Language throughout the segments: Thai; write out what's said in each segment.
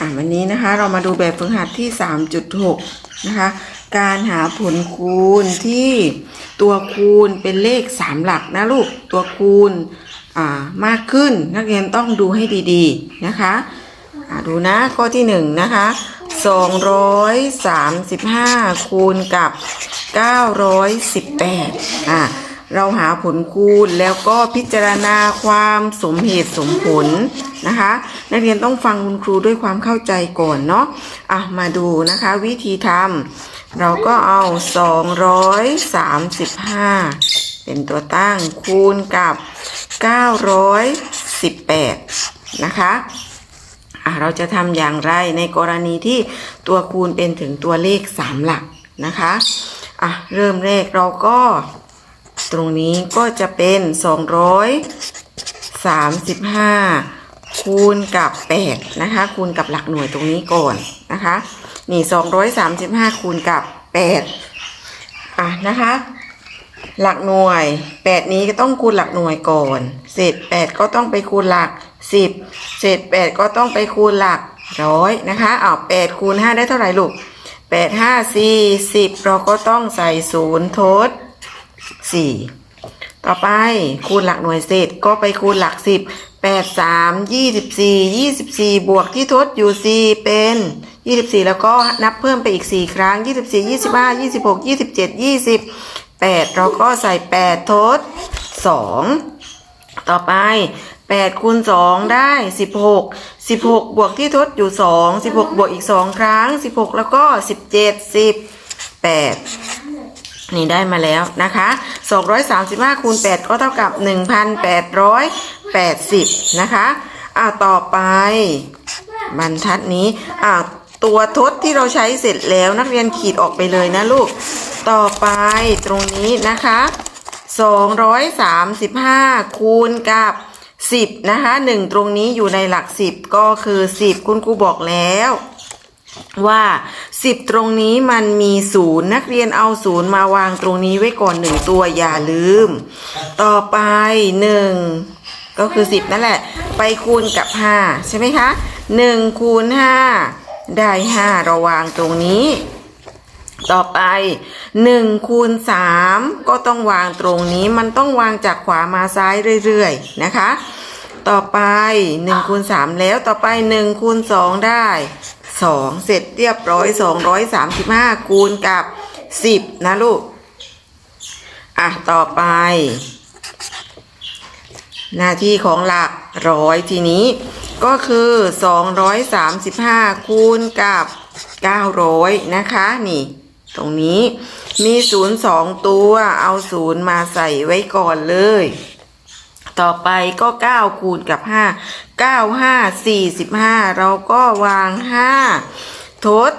อะวันนี้นะคะเรามาดูแบบฝึกหัดที่ 3.6 นะคะ การหาผลคูณที่ตัวคูณเป็นเลข 3 หลักนะลูกตัวคูณอ่ามากขึ้นนักเรียนต้องดูให้ดีๆนะคะอะดูนะข้อที่ 1 นะคะ 235 คูณกับ 918อะ เราหาผลคูณแล้วก็พิจารณาความสมเหตุสมผลนะคะ นักเรียนต้องฟังคุณครูด้วยความเข้าใจก่อนเนาะอะมาดูนะคะวิธีทำเราก็เอา 235 เป็นตัวตั้งคูณกับ 918 นะคะอะเราจะทำอย่างไรในกรณีที่ตัวคูณเป็นถึงตัวเลข 3 หลักนะคะอะเริ่มแรกเราก็ ตรงนี้ก็จะเป็น 235 คูณกับ 8 นะคะ คูณกับหลักหน่วยตรงนี้ก่อนนะคะ นี่ 235 คูณกับ 8 อะนะคะ หลักหน่วย 8 นี้ก็ต้องคูณหลักหน่วยก่อนเศษ8ก็ต้องไปคูณหลัก 10เศษ8ก็ต้องไปคูณหลักร้อยนะคะอ้าว8คูณ5ได้เท่าไหร่ลูก8 5 4 10เราก็ต้องใส่ศูนย์ทด สี่ต่อไปคูณหลักหน่วยเศษก็ไปคูณหลักสิบแปดสามยี่สิบสี่ยี่สิบสี่บวกที่ทดอยู่สี่เป็นยี่สิบสี่แล้วก็นับเพิ่มไปอีกสี่ครั้งยี่สิบสี่ยี่สิบห้ายี่สิบหกยี่สิบเจ็ดยี่สิบแปดเราก็ใส่แปดทดสองต่อไปแปดคูณสองได้สิบหกสิบหกบวกที่ทดอยู่สองสิบหกบวกอีกสองครั้งสิบหกแล้วก็สิบเจ็ดสิบแปด นี่ได้มาแล้วนะคะ235คูณ8ก็เท่ากับ 1,880 นะคะ อ่าต่อไปบรรทัดนี้ อ่าตัวทดที่เราใช้เสร็จแล้วนักเรียนขีดออกไปเลยนะลูก ต่อไปตรงนี้นะคะ235คูณกับ10นะคะ1ตรงนี้อยู่ในหลัก 10 ก็คือ 10 คุณครูบอกแล้ว ว่า10ตรงนี้มันมีศูนย์นักเรียนเอาศูนย์มาวางตรงนี้ไว้ก่อนหนึ่งตัวอย่าลืม ต่อไป1ก็คือ10นั่นแหละ ไปคูณกับ5ใช่ไหมคะ1คูณ5ได้5เราวางตรงนี้ ต่อไป1คูณ3ก็ต้องวางตรงนี้มันต้องวางจากขวามาซ้ายเรื่อยๆนะคะ ต่อไป1คูณ3แล้วต่อไป1คูณ2ได้ 2 เสร็จเรียบร้อย 235 คูณกับ 10 นะลูก อะ ต่อไป หน้าที่ของหลักร้อยทีนี้ ก็คือ 235 คูณกับ 900 นะคะ นี่ ตรงนี้มีศูนย์สองตัว เอาศูนย์มาใส่ไว้ก่อนเลย ต่อไปก็9คูณกับ5 9 5 45เราก็วาง5ทด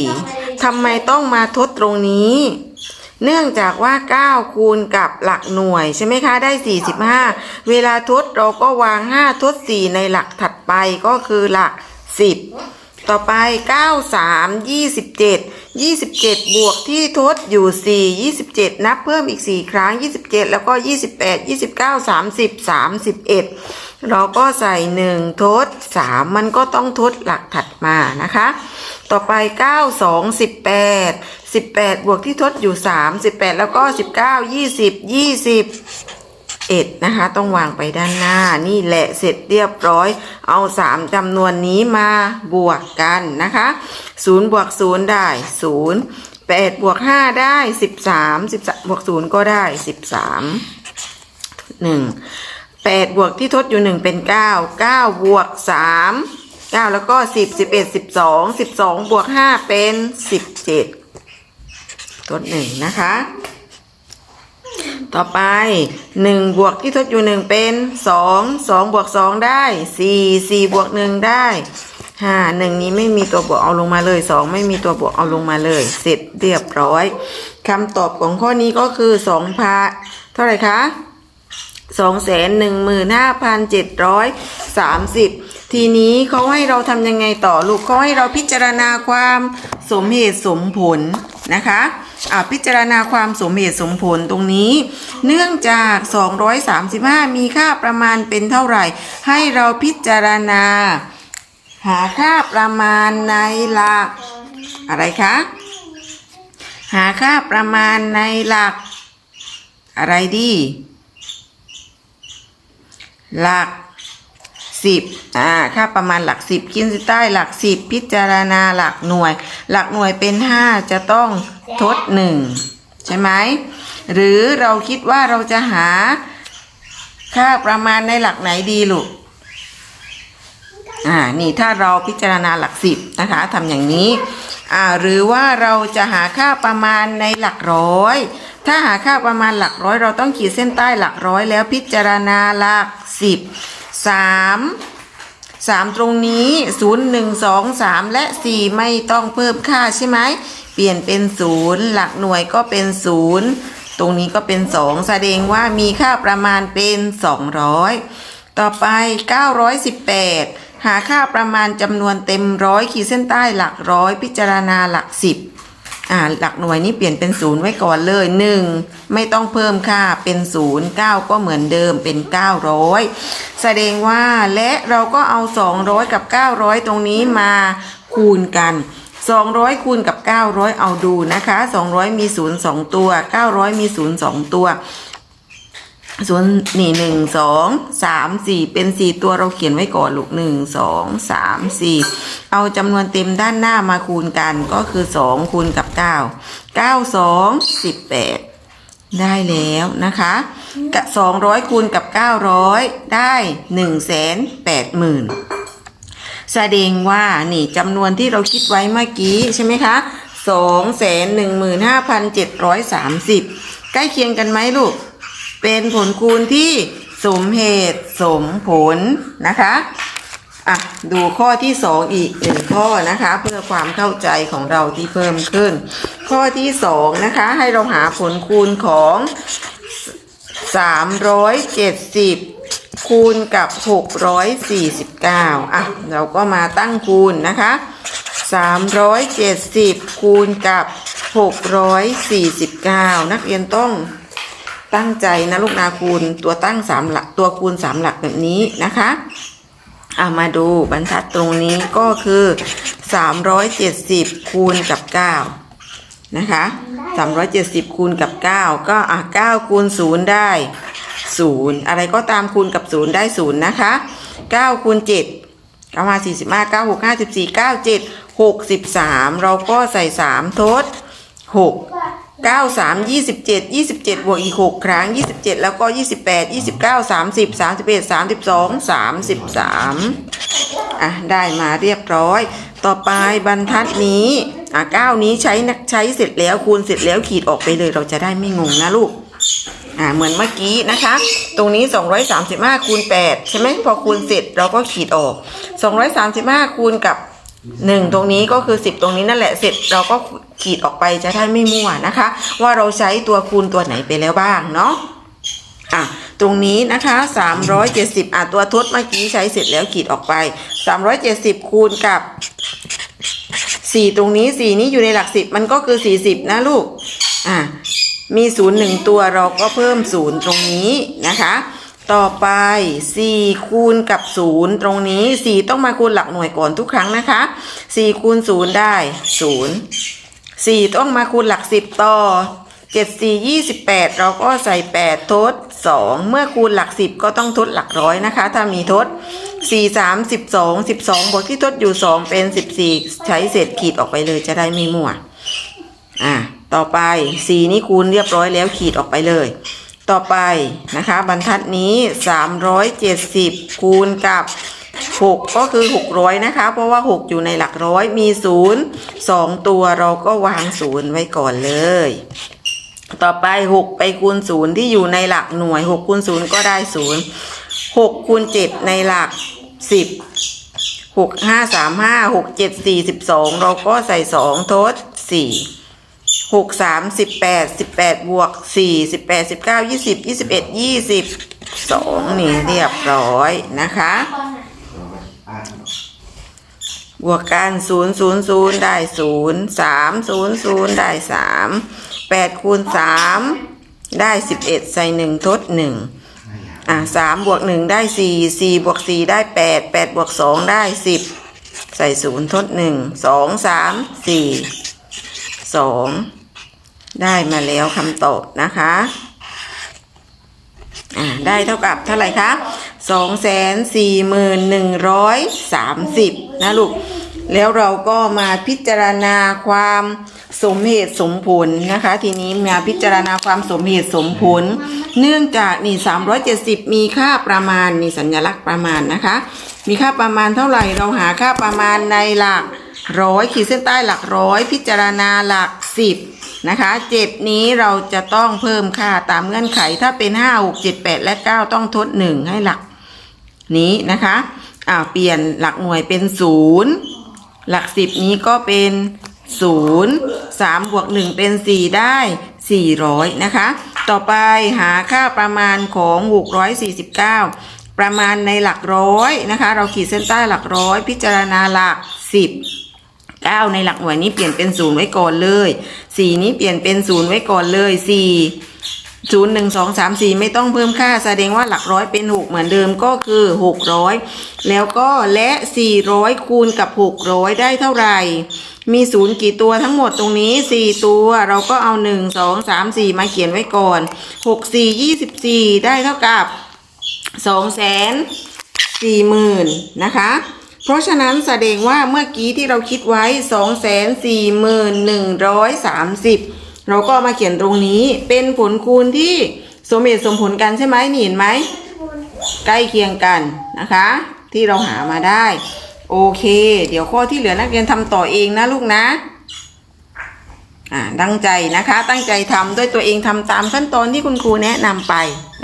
4ทำไมต้องมาทดตรงนี้ เนื่องจากว่า9คูณกับหลักหน่วยใช่ไหมคะได้45เวลาทดเราก็วาง5ทด4ในหลักถัดไปก็คือหลัก10 ต่อไป 9 3 27 27 บวกที่ทดอยู่ 4 27 นับเพิ่มอีก 4 ครั้ง 27 แล้วก็ 28 29 30 31 เราก็ใส่ 1 ทด 3 มันก็ต้องทดหลักถัดมานะคะ ต่อไป 9 2 18 18 บวกที่ทดอยู่ 3 18 แล้วก็ 19 20 20 อ็ดนะคะ ต้องวางไปด้านหน้า นี่แหละเสร็จเรียบร้อย เอาสามจำนวนนี้มาบวกกันนะคะศูนย์บวกศูนย์ได้ศูนย์แปดบวกห้าได้สิบสามสิบสามบวกศูนย์ก็ได้สิบสามหนึ่งแปดบวกที่ทดอยู่หนึ่งเป็นเก้าเก้าบวกสามเก้าแล้วก็สิบสิบเอ็ดสิบสองสิบสองบวกห้าเป็นสิบเจ็ดทดหนึ่งนะคะ ต่อไป1บวกที่ทดอยู่1เป็น 2 2บวก2ได้ 4 4บวก1ได้5 1นี้ไม่มีตัวบวกเอาลงมาเลย 2 ไม่มีตัวบวกเอาลงมาเลย เสร็จเรียบร้อยคำตอบของข้อนี้ก็คือ2พาเท่าไหร่คะ2 1 5 7 3 0 ทีนี้เขาให้เราทำยังไงต่อลูกเขาให้เราพิจารณาความสมเหตุสมผลนะคะอ่าพิจารณาความสมเหตุสมผลตรงนี้ เนื่องจาก 235 มีค่าประมาณเป็นเท่าไหร่ ให้เราพิจารณา หาค่าประมาณในหลัก อะไรคะ หาค่าประมาณในหลัก อะไรดี หลัก สิบอ่า ค่าประมาณหลักสิบขีดเส้นใต้หลักสิบพิจารณาหลักหน่วย หลักหน่วยเป็นห้าจะต้องทดหนึ่งใช่ไหม หรือเราคิดว่าเราจะหา ค่าประมาณในหลักไหนดีลูก อ่า นี่ถ้าเราพิจารณาหลักสิบนะคะทำอย่างนี้ อ่า หรือว่าเราจะหาค่าประมาณในหลักร้อย ถ้าหาค่าประมาณหลักร้อย เราต้องขีดเส้นใต้หลักร้อยแล้วพิจารณาหลักสิบ สามสามตรงนี้ศูนย์หนึ่งสองสามและสี่ไม่ต้องเพิ่มค่าใช่ไหม เปลี่ยนเป็นศูนย์หลักหน่วยก็เป็นศูนย์ตรงนี้ก็เป็นสองแสดงว่ามีค่าประมาณเป็นสองร้อยต่อไป918หาค่าประมาณจำนวนเต็มร้อยขีดเส้นใต้หลักร้อยพิจารณาหลักสิบ อ่าหลักหน่วยนี้เปลี่ยนเป็นศูนย์ไว้ก่อนเลยหนึ่งไม่ต้องเพิ่มค่าเป็นศูนย์เก้าก็เหมือนเดิมเป็น 900 แสดงว่าและเราก็เอา 200 กับ 900 ตรงนี้มาคูณกัน 200 คูณกับ 900 เอาดูนะคะ 200 มี 0 2 ตัว 900 มี 0 2 ตัว ส่วนนี่หนึ่งสองสามสี่เป็นสี่ตัวเราเขียนไว้ก่อนลูกหนึ่งสองสามสี่เอาจำนวนเต็มด้านหน้ามาคูณกันก็คือสองคูณกับเก้าเก้าสองสิบแปดได้แล้วนะคะกะสองร้อยคูณกับเก้าร้อยได้หนึ่งแสนแปดหมื่นแสดงว่านี่จำนวนที่เราคิดไว้เมื่อกี้ใช่ไหมคะสองแสนหนึ่งหมื่นห้าพันเจ็ดร้อยสามสิบใกล้เคียงกันไหมลูก เป็นผลคูณที่สมเหตุสมผลนะคะอะดูข้อที่สองอีกหนึ่งข้อนะคะ เพื่อความเข้าใจของเราที่เพิ่มขึ้น ข้อที่สองนะคะให้เราหาผลคูณของ370คูณกับ649อะเราก็มาตั้งคูณนะคะ370คูณกับ649นักเรียนต้อง ตั้งใจนะลูกนาคูณตัวตั้งสามหลักตัวคูณสามหลักแบบนี้นะคะเอามาดูบรรทัดตรงนี้ก็คือ 370 คูณกับ 9 นะคะ 370 คูณกับ 9 ก็อะ9คูณ 0 ได้ 0 อะไรก็ตามคูณกับ 0 ได้ 0 นะคะ9คูณ7 9มา45 9 6 54 9 7 63 เราก็ใส่ 3 ทด 6 9 3 27 27บวกอีก6ครั้ง27แล้วก็28 29 30 31 32 33อะได้มาเรียบร้อย ต่อไปบรรทัดนี้อะ9นี้ใช้นักใช้เสร็จแล้วคูณเสร็จแล้วขีดออกไปเลยเราจะได้ไม่งงนะลูกอ่าเหมือนเมื่อกี้นะคะ ตรงนี้ 235คูณ8ใช่ไหมพอคูณเสร็จเราก็ขีดออก 235คูณกับ 1ตรงนี้ก็คือ 10 ตรงนี้นั่นแหละเสร็จเราก็ขีดออกไปจะได้ไม่มั่วนะคะ ว่าเราใช้ตัวคูณตัวไหนไปแล้วบ้างเนาะอะตรงนี้นะคะ 370อะตัวทดเมื่อกี้ใช้เสร็จแล้วขีดออกไป 370 คูณกับ 4 ตรงนี้ 4 นี้อยู่ในหลัก10มันก็คือ 40 นะลูกอะมีศูนย์หนึ่งตัวเราก็เพิ่มศูนย์ตรงนี้นะคะ ต่อไป 4 คูณกับ 0 ตรงนี้ 4 ต้องมาคูณหลักหน่วยก่อนทุกครั้งนะคะ 4 คูณ 0 ได้ 0 4 ต้องมาคูณหลัก 10 ต่อ 7 4 28 เราก็ใส่ 8 ทด 2 เมื่อคูณหลัก 10 ก็ต้องทดหลักร้อยนะคะ ถ้ามีทด 4 3 12 12 บวกที่ทดอยู่ 2 เป็น 14 ใช้เศษขีดออกไปเลยจะได้ไม่มั่ว อะ ต่อไป 4 นี้คูณเรียบร้อยแล้วขีดออกไปเลย ต่อไปนะคะ บรรทัดนี้ 370 คูณกับ 6 ก็คือ 600 นะคะ เพราะว่า 6 อยู่ในหลักร้อยมี 0 2 ตัวเราก็วาง 0 ไว้ก่อนเลย ต่อไป 6 ไปคูณ 0 ที่อยู่ในหลักหน่วย 6 คูณ 0 ก็ได้ 0 6คูณ7ในหลัก 10 6 5 3 5 6 7 4 12 เราก็ใส่ 2 ทด 4 หกสามสิบแปดสิบแปดบวกสี่สิบแปดสิบเก้ายี่สิบยี่สิบเอ็ดยี่สิบสองนี่เรียบร้อยนะคะ บวกกันศูนย์ศูนย์ศูนย์ได้ศูนย์สามศูนย์ศูนย์ได้สามแปดคูณสามได้สิบเอ็ดใส่หนึ่งทดหนึ่งอะสามบวกหนึ่งได้สี่สี่บวกสี่ได้แปดแปดบวกสองได้สิบใส่ศูนย์ทดหนึ่งสองสามสี่สอง ได้มาแล้วคำตอบนะคะอ่าได้เท่ากับเท่าไหร่คะสองแสนสี่หมื่นหนึ่งร้อยสามสิบนะลูก แล้วเราก็มาพิจารณาความสมเหตุสมผลนะคะ ทีนี้มาพิจารณาความสมเหตุสมผล เนื่องจากนี่370มีค่าประมาณนี่สัญลักษณ์ประมาณนะคะ มีค่าประมาณเท่าไหร่เราหาค่าประมาณในหลัก ร้อยขีดเส้นใต้หลักร้อย พิจารณาหลักสิบนะคะเจ็ดนี้เราจะต้องเพิ่มค่าตามเงื่อนไขถ้าเป็นห้าหกเจ็ดแปดและเก้าต้องทดหนึ่งให้หลักนี้นะคะอ่าเปลี่ยนหลักหน่วยเป็นศูนย์หลักสิบนี้ก็เป็นศูนย์สามบวกหนึ่งเป็นสี่ได้สี่ร้อยนะคะ ต่อไปหาค่าประมาณของหกร้อยสี่สิบเก้าประมาณในหลักร้อยนะคะ เราขีดเส้นใต้หลักร้อย พิจารณาหลักสิบ เก้าในหลักหน่วยนี้เปลี่ยนเป็นศูนย์ไว้ก่อนเลยสี่นี้เปลี่ยนเป็นศูนย์ไว้ก่อนเลยสี่ศูนย์หนึ่งสองสามสี่ไม่ต้องเพิ่มค่าแสดงว่าหลักร้อยเป็นหกเหมือนเดิมก็คือหกร้อยแล้วก็และสี่ร้อยคูณกับหกร้อยได้เท่าไหร่ มีศูนย์กี่ตัวทั้งหมดตรงนี้สี่ตัวเราก็เอาหนึ่งสองสามาเขียนไว้ก่อนหกสี่ยี่สิบสี่ได้เท่ากับสองแสนสี่หมื่นนะคะ เพราะฉะนั้นแสดงว่าเมื่อกี้ที่เราคิดไว้สองแสนสี่หมื่นหนึ่งร้อยสามสิบเราก็มาเขียนตรงนี้เป็นผลคูณที่สมเหตุสมผลกันใช่ไหมนี่เห็นไหม ใกล้เคียงกันนะคะ ที่เราหามาได้ โอเค เดี๋ยวข้อที่เหลือนักเรียนทำต่อเองนะลูกนะอ่าตั้งใจนะคะ ตั้งใจทำด้วยตัวเองทำตามขั้นตอนที่คุณครูแนะนำไป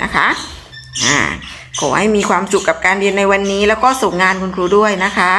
นะคะอ่า ขอให้มีความสุขกับการเรียนในวันนี้ แล้วก็ส่งงานคุณครูด้วยนะคะ